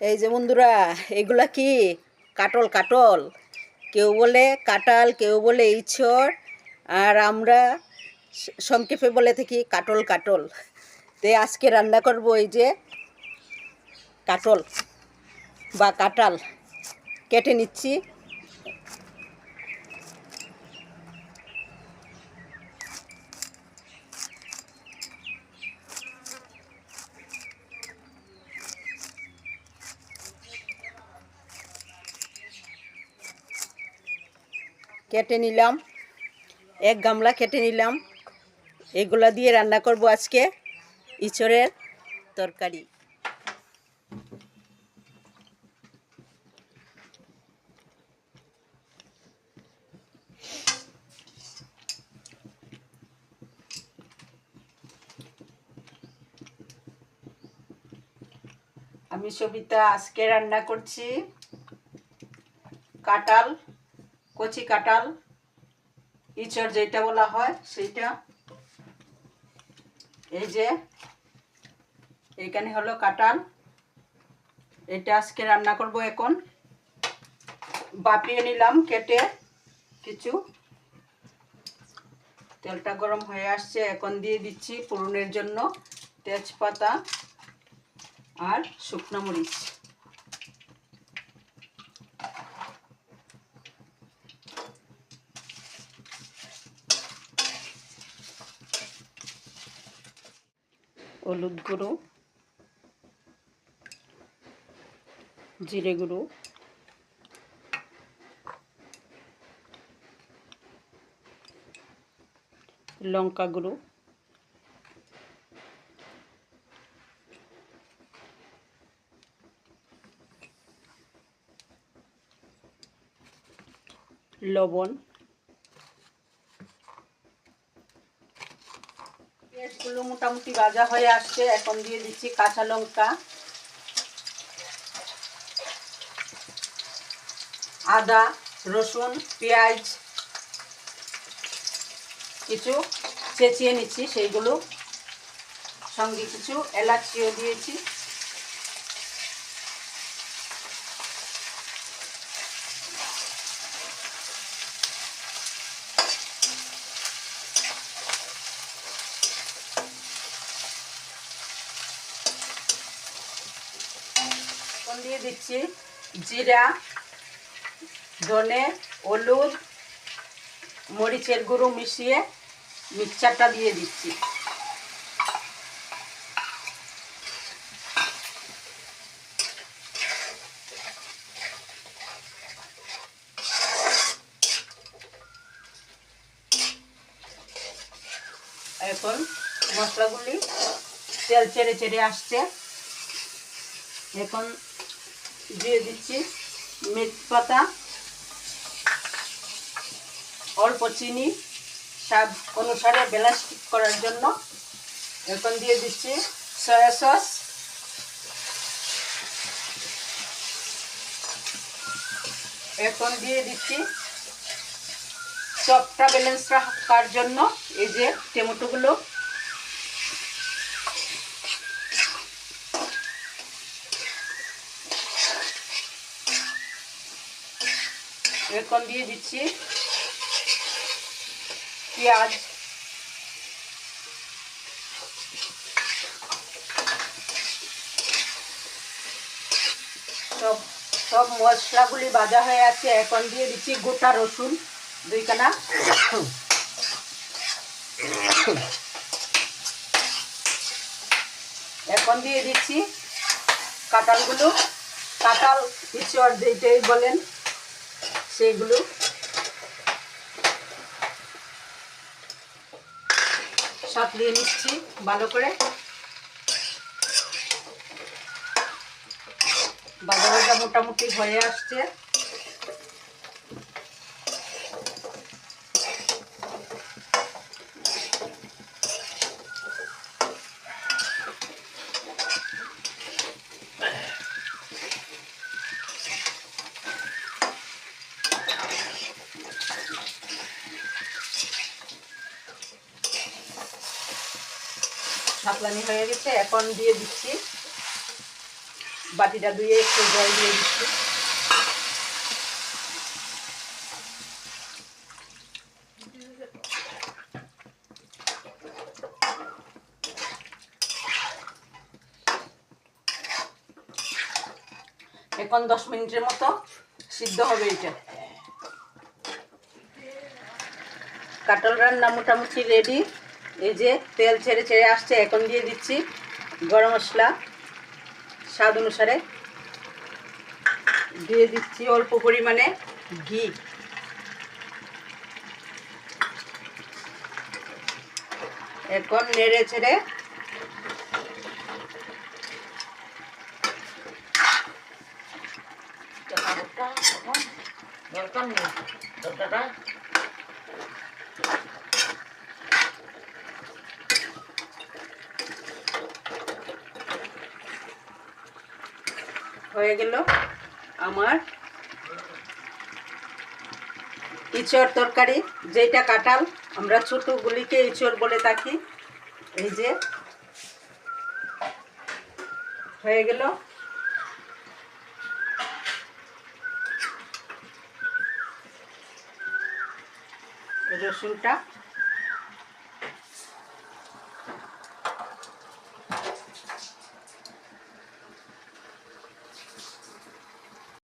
এই যে বন্ধুরা, এগুলা কি? কাটল কাটল। কেউ বলে কাটাল কেউ বলে ইছর আর আমরা সংক্ষেপে বলে থাকি কাটল কাটল। তে আজকে রান্না করব এই যে কাটল বা কাটাল কেটে নিচ্ছি। কেটে নিলাম, এক গামলা কেটে নিলাম। এগুলা দিয়ে রান্না করব আজকে ইঁচড়ের তরকারি। আমি সবিতা আজকে রান্না করছি কাঁঠাল। কচি কাঁঠাল, ইঁচড় যেটা বলা হয় সেইটা। এই যে, এখানে হলো কাঁঠাল। এটা আজকে রান্না করব এখন। বাপিয়ে নিলাম কেটে কিছু। তেলটা গরম হয়ে আসছে, এখন দিয়ে দিচ্ছি পুরনের জন্য তেজপাতা আর শুকনো মরিচ। হলুদ গুঁড়ো জিরে গুঁড়ো লঙ্কা গুঁড়ো লবণ মোটামুটি ভাজা হয়ে আসছে। এখন দিয়ে দিচ্ছি কাঁচা লঙ্কা। আদা, রসুন, পেঁয়াজ, কিছু চেঁচিয়ে নিচ্ছি, সেইগুলো। সঙ্গে কিছু এলাচিও দিয়েছি। দিয়ে দিচ্ছি, জিরা, ধনে, হলুদ, মরিচের গুঁড়ো মিশিয়ে মিক্সচারটা দিয়ে দিচ্ছি। এখন মশলাগুলি তেল চেড়ে চেড়ে আসছে। এখন দিয়ে দিচ্ছি মেথপাতা অল্প চিনি, স্বাদ অনুসারে ব্যালেন্স করার জন্য। এখন দিয়ে দিচ্ছি সয়া সস। এখন দিয়ে দিচ্ছি চপটা ব্যালেন্স রাখার জন্য এই যে টমেটোগুলো। এখন দিয়ে দিচ্ছি। পেঁয়াজ। সব সব মশলাগুলি ভাজা হয়ে আছে, এখন দিয়ে দিচ্ছি গোটা রসুন দুইখানা। এখন দিয়ে দিচ্ছি কাঁঠালগুলো। কাঁঠাল, কিছু আর যেটাই বলেন। সেইগুলো সাঁতলিয়ে নিচ্ছি ভালো করে। বাজারটা মোটামুটি হয়ে আসছে। সাতলানি হয়ে গেছে। এখন দিয়ে দিচ্ছি। বাটিটা ধুয়ে একটু জল দিয়ে দিচ্ছি। এখন দশ মিনিটের মতো সিদ্ধ হবে এটা। কাটল রান্না মোটামুটি রেডি এই যে তেল ছেড়ে ছেড়ে আসছে, এখন দিয়ে দিচ্ছি গরম মশলা। স্বাদ অনুসারে। দিয়ে দিচ্ছি অল্প পরিমাণে ঘি। এখন নেড়ে ছেড়ে দরকার নেই। দরকারটা হয়ে গেল আমার ইঁচড় তরকারি যেটা কাঁঠাল, আমরা ছোটোগুলিকে ইঁচড় বলে থাকি। এই যে হয়ে গেল। রসুনটা